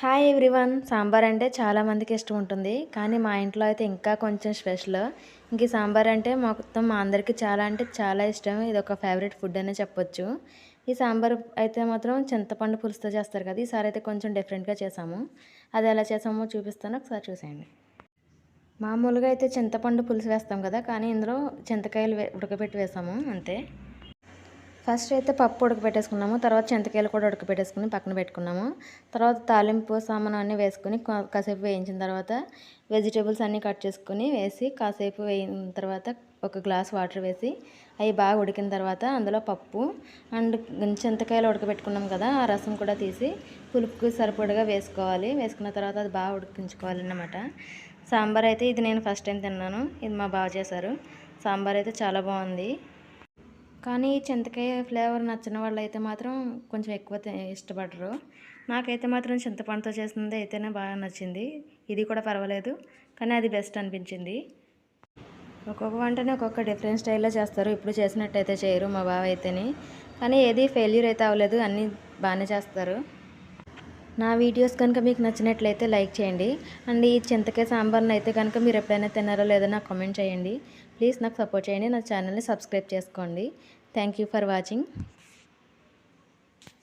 Hi everyone sambar అంటే చాలామందికి ఇష్టం ఉంటుంది. కానీ మా ఇంట్లో అయితే ఇంకా కొంచెం స్పెషల్. ఇంక ఈ సాంబార్ అంటే మొత్తం మా అందరికీ చాలా అంటే చాలా ఇష్టం. ఇది ఒక ఫేవరెట్ ఫుడ్ అనే చెప్పొచ్చు. ఈ సాంబార్ అయితే మాత్రం చింతపండు పులుసుతో చేస్తారు కదా. ఈసారి అయితే కొంచెం డిఫరెంట్గా చేసాము. అది ఎలా చేసామో చూపిస్తాను. ఒకసారి చూసేయండి. మామూలుగా అయితే చింతపండు పులుసు వేస్తాం కదా. కానీ ఇందులో చింతకాయలు ఉడకబెట్టి వేసాము. అంతే. ఫస్ట్ అయితే పప్పు ఉడకబెట్టేసుకున్నాము తర్వాత చింతకాయలు కూడా ఉడకబెట్టేసుకుని పక్కన పెట్టుకున్నాము. తర్వాత తాలింపు సామాను అన్నీ వేసుకుని కాసేపు వేయించిన తర్వాత వెజిటేబుల్స్ అన్నీ కట్ చేసుకుని వేసి కాసేపు వేయిన తర్వాత ఒక గ్లాస్ వాటర్ వేసి అవి బాగా ఉడికిన తర్వాత అందులో పప్పు అండ్ చింతకాయలు ఉడకబెట్టుకున్నాం కదా ఆ రసం కూడా తీసి పులుపుకి సరిపడగా వేసుకోవాలి. వేసుకున్న తర్వాత అది బాగా ఉడికించుకోవాలి అన్నమాట సాంబార్ అయితే ఇది నేను ఫస్ట్ టైం తిన్నాను. ఇది మా బాగా చేశారు. సాంబార్ అయితే చాలా బాగుంది. కానీ చింతకాయ ఫ్లేవర్ నచ్చిన వాళ్ళు అయితే మాత్రం కొంచెం ఎక్కువ ఇష్టపడరు. నాకైతే మాత్రం చింతపండుతో చేసింది అయితేనే బాగా నచ్చింది. ఇది కూడా పర్వాలేదు కానీ అది బెస్ట్ అనిపించింది. ఒక్కొక్క వంటని ఒక్కొక్క డిఫరెంట్ స్టైల్లో చేస్తారు. ఇప్పుడు చేసినట్టయితే చేయరు మా బావ అయితేనే. కానీ ఏది ఫెయిల్యూర్ అయితే అవ్వలేదు అన్నీ బాగానే చేస్తారు. నా వీడియోస్ కనుక మీకు నచ్చినట్లయితే లైక్ చేయండి. అండ్ ఈ చింతకాయ సాంబార్ని అయితే కనుక మీరు ఎప్పుడైనా తిన్నారో లేదో నాకు కామెంట్ చేయండి. ప్లీజ్ నాకు సపోర్ట్ చేయండి. నా ఛానల్ని సబ్స్క్రైబ్ చేసుకోండి. Thank for watching.